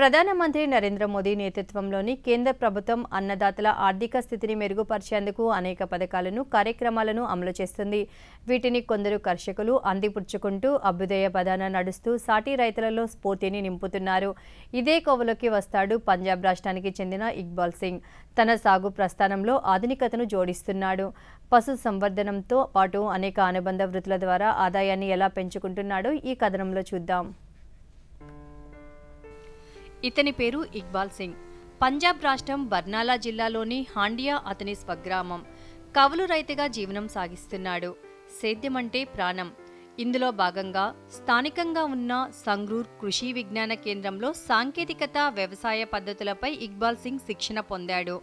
ప్రధానమంత్రి నరేంద్ర మోదీ నేతృత్వంలోని కేంద్ర ప్రభుత్వం అన్నదాతల ఆర్థిక స్థితిని మెరుగుపరిచేందుకు అనేక పథకాలను కార్యక్రమాలను అమలు చేస్తుంది. వీటిని కొందరు కర్షకులు అందిపుచ్చుకుంటూ అభ్యుదయ పదాన నడుస్తూ సాటి రైతులలో స్ఫూర్తిని నింపుతున్నారు. ఇదే కోవలోకి వస్తాడు పంజాబ్ రాష్ట్రానికి చెందిన ఇక్బాల్ సింగ్. తన సాగు ప్రస్థానంలో ఆధునికతను జోడిస్తున్నాడు. పశు సంవర్ధనంతో పాటు అనేక అనుబంధ వృత్తుల ద్వారా ఆదాయాన్ని ఎలా పెంచుకుంటున్నాడో ఈ కథనంలో చూద్దాం. ఇతని పేరు ఇక్బాల్ సింగ్. పంజాబ్ రాష్ట్రం బర్నాలా జిల్లాలోని హాండియా అతని స్వగ్రామం. కవులు రైతుగా జీవనం సాగిస్తున్నాడు. సేద్యమంటే ప్రాణం. ఇందులో భాగంగా స్థానికంగా ఉన్న సంగ్రూర్ కృషి విజ్ఞాన కేంద్రంలో సాంకేతికత వ్యవసాయ పద్ధతులపై ఇక్బాల్ సింగ్ శిక్షణ పొందాడు.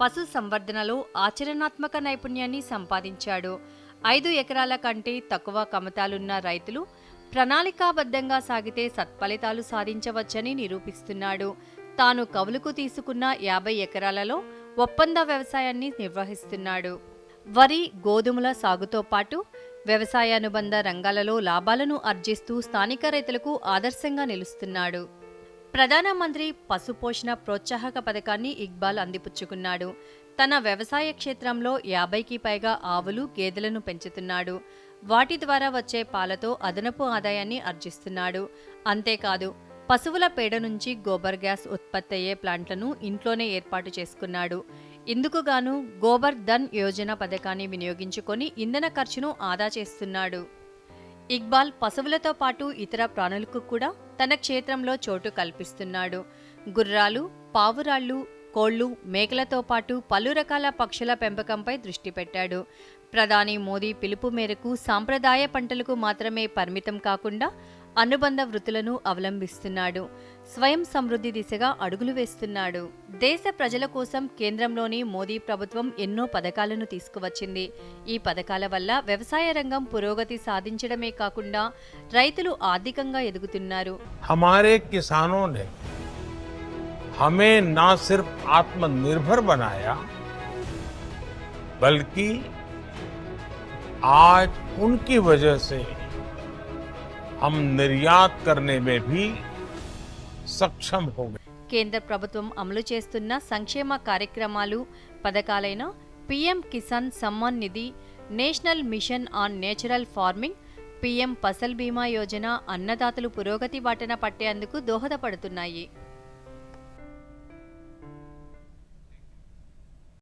పశు సంవర్ధనలో ఆచరణాత్మక నైపుణ్యాన్ని సంపాదించాడు. ఐదు ఎకరాల కంటే తక్కువ కమతాలున్న రైతులు ప్రణాళికాబద్ధంగా సాగితే సత్ఫలితాలు సాధించవచ్చని నిరూపిస్తున్నాడు. తాను కవులుకు తీసుకున్న యాభై ఎకరాలలో ఒప్పంద వ్యవసాయాన్ని నిర్వహిస్తున్నాడు. వరి గోధుమల సాగుతో పాటు వ్యవసాయానుబంధ రంగాలలో లాభాలను ఆర్జిస్తూ స్థానిక రైతులకు ఆదర్శంగా నిలుస్తున్నాడు. ప్రధానమంత్రి పశుపోషణ ప్రోత్సాహక పథకాన్ని ఇక్బాల్ అందిపుచ్చుకున్నాడు. తన వ్యవసాయ క్షేత్రంలో యాభైకి పైగా ఆవులు గేదెలను పెంచుతున్నాడు. వాటి ద్వారా వచ్చే పాలతో అదనపు ఆదాయాన్ని ఆర్జిస్తున్నాడు. అంతేకాదు పశువుల పేడ నుంచి గోబర్ గ్యాస్ ఉత్పత్తి అయ్యే ప్లాంట్లను ఇంట్లోనే ఏర్పాటు చేసుకున్నాడు. ఇందుకుగాను గోబర్ ధన్ యోజన పథకాన్ని వినియోగించుకొని ఇంధన ఖర్చును ఆదా చేస్తున్నాడు. ఇక్బాల్ పశువులతో పాటు ఇతర ప్రాణులకు కూడా తన క్షేత్రంలో చోటు కల్పిస్తున్నాడు. గుర్రాలు పావురాళ్ళు కోళ్ళు మేకలతో పాటు పలు రకాల పక్షుల పెంపకంపై దృష్టి పెట్టాడు. ప్రధాని మోదీ పిలుపు మేరకు సాంప్రదాయ పంటలకు మాత్రమే పరిమితం కాకుండా అనుబంధ వృత్తులను అవలంబిస్తున్నాడు. స్వయం సమృద్ధి దిశగా అడుగులు వేస్తున్నాడు. దేశ ప్రజల కోసం కేంద్రంలోని మోదీ ప్రభుత్వం ఎన్నో పథకాలను తీసుకువచ్చింది. ఈ పథకాల వల్ల వ్యవసాయ రంగం పురోగతి సాధించడమే కాకుండా రైతులు ఆర్థికంగా ఎదుగుతున్నారు. हमें ना सिर्फ आत्मनिर्भर बनाया बल्कि आज उनकी वजह से हम निर्यात करने में भी सक्षम हो गए కేంద్ర ప్రభుత్వం అమలు చేస్తున్న సంక్షేమ కార్యక్రమాలు పథకాలైన PM Kisan Samman Nidhi national mission on natural farming PM Fasal Bima Yojana అన్నదాతలు పురోగతి బాటన పట్టేందుకు దోహదపడుతున్నాయి